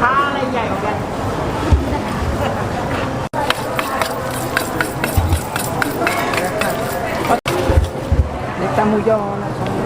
ค้าอะไรใหญ่กว่ากันเล็กตามูยอนะคะ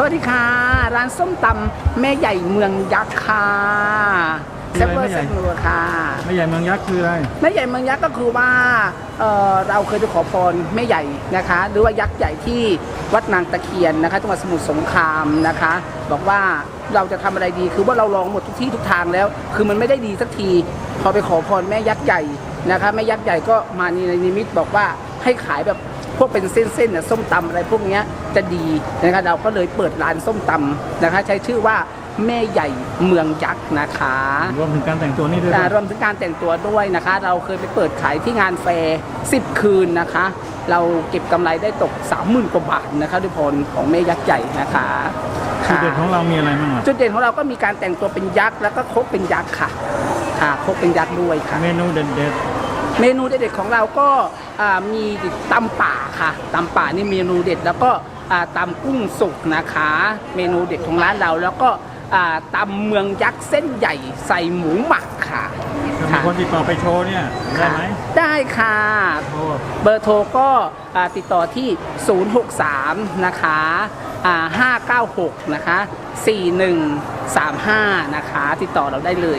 สวัสดีค่ะ ร้านส้มตำแม่ใหญ่เมืองยักษ์ค่ะแซ่บเวอร์แม่ใหญ่แซ่บนัวค่ะไม่ใหญ่เมืองยักษ์คืออะไรแม่ใหญ่เมืองยักษ์ก็คือว่าเอ่อเราเคยไปขอพรแม่ใหญ่นะคะ หรือว่ายักษ์ใหญ่ที่วัดนางตะเคียนนะคะจังหวัดสมุทรสงครามนะคะ บอกว่าเราจะทำอะไรดีคือว่าเราลองหมดทุกที่ทุกทางแล้ว คือมันไม่ได้ดีสักที พอไปขอพรแม่ยักษ์ใหญ่นะคะแม่ยักษ์ใหญ่ก็มาในนิมิตบอกว่าให้ขายแบบ พวกเป็นเส้นๆน่ะส้มตำอะไรพวกเนี้ยจะดีนะคะเราก็เลยเปิดร้านส้มตำนะคะ ใช้ชื่อว่าแม่ใหญ่เมืองยักษ์นะคะรวมถึงการแต่งตัวนี่ด้วยอ่าป่ะรวมถึงการแต่งตัวด้วยนะคะ เราเคยไปเปิดขายที่งานแฟร์10คืนนะคะ เราเก็บกำไรได้ตก 30,000กว่าบาทนะคะด้วยพลของแม่ยักษ์ใหญ่นะคะจุดเด่นของเรามีอะไรบ้างอะจุดเด่นของเราก็มีการแต่งตัวเป็นยักษ์แล้วก็ครกเป็นยักษ์ค่ะค่ะครกเป็นยักษ์ด้วยค่ะเมนูเด็ด เมนูเด็ดๆของเราก็อ่ามีตำป่าค่ะตำป่านี่เมนูเด็ด แล้วก็อ่าตำกุ้งสุกนะคะ เมนูเด็ดของร้านเราแล้วก็อ่าตำเมืองยักษ์เส้นใหญ่ใส่หมูหมักค่ะๆถ้ามีค่ะคนติดต่อไปโชว์เนี่ยได้ไหมได้ค่ะโทรเบอร์โทรก็อ่าติดต่อที่ 063 นะคะอ่า596 นะคะ 4135 นะคะ ติดต่อเราได้เลย